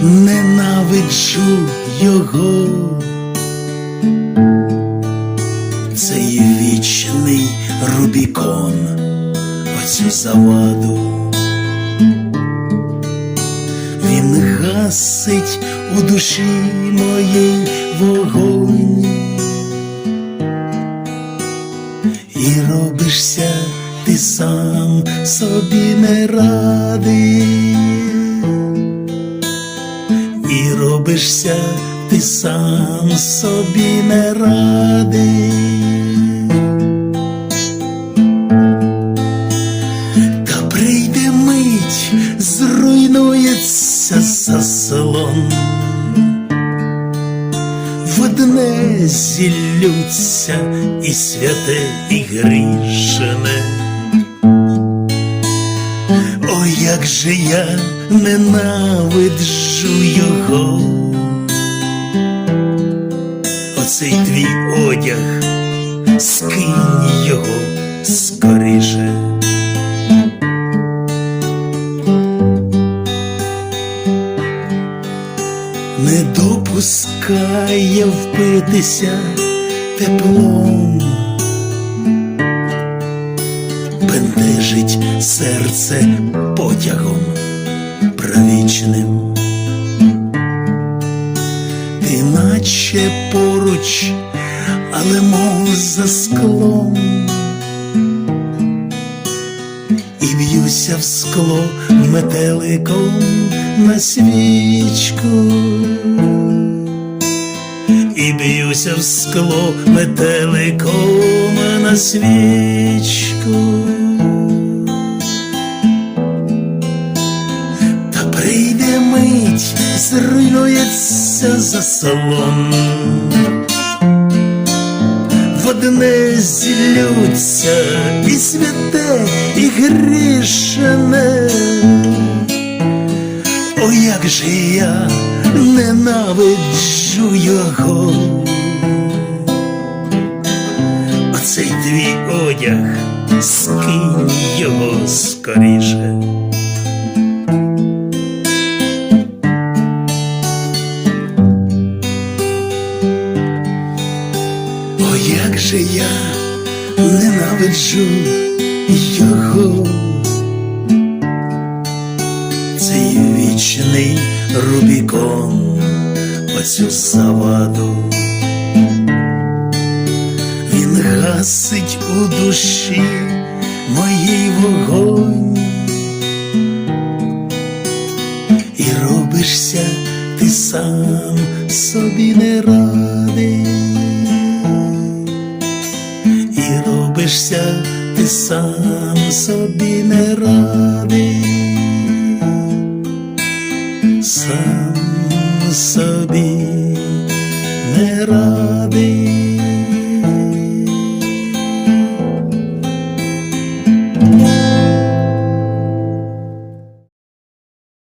ненавиджу його. Цей вічний Рубікон, оцю заваду. Він гасить у душі моїй вогонь. І робишся ти сам собі не радий, і ти сам собі не радий. Та прийде мить, зруйнується заслон. В одне зіллються і святе, і грішне. Як же я ненавиджу його. Оцей твій одяг, скинь його скоріше. не допускає впитися теплом, бентежить серце потягом правічним, наче поруч, але мов за склом. І б'юся в скло метеликом на свічку, і б'юся в скло метеликом на свічку. Мить, зруйнується заслон в одне зіллються і святе, і грішне. О, як же я ненавиджу його. Оцей твій одяг, скинь його скоріше. О, я ненавиджу його, цей вічний Рубікон, оцю заваду. Він гасить у душі моїй вогонь, і робишся ти сам собі не радий дивишся, ти сам собі не радий, сам собі не радий.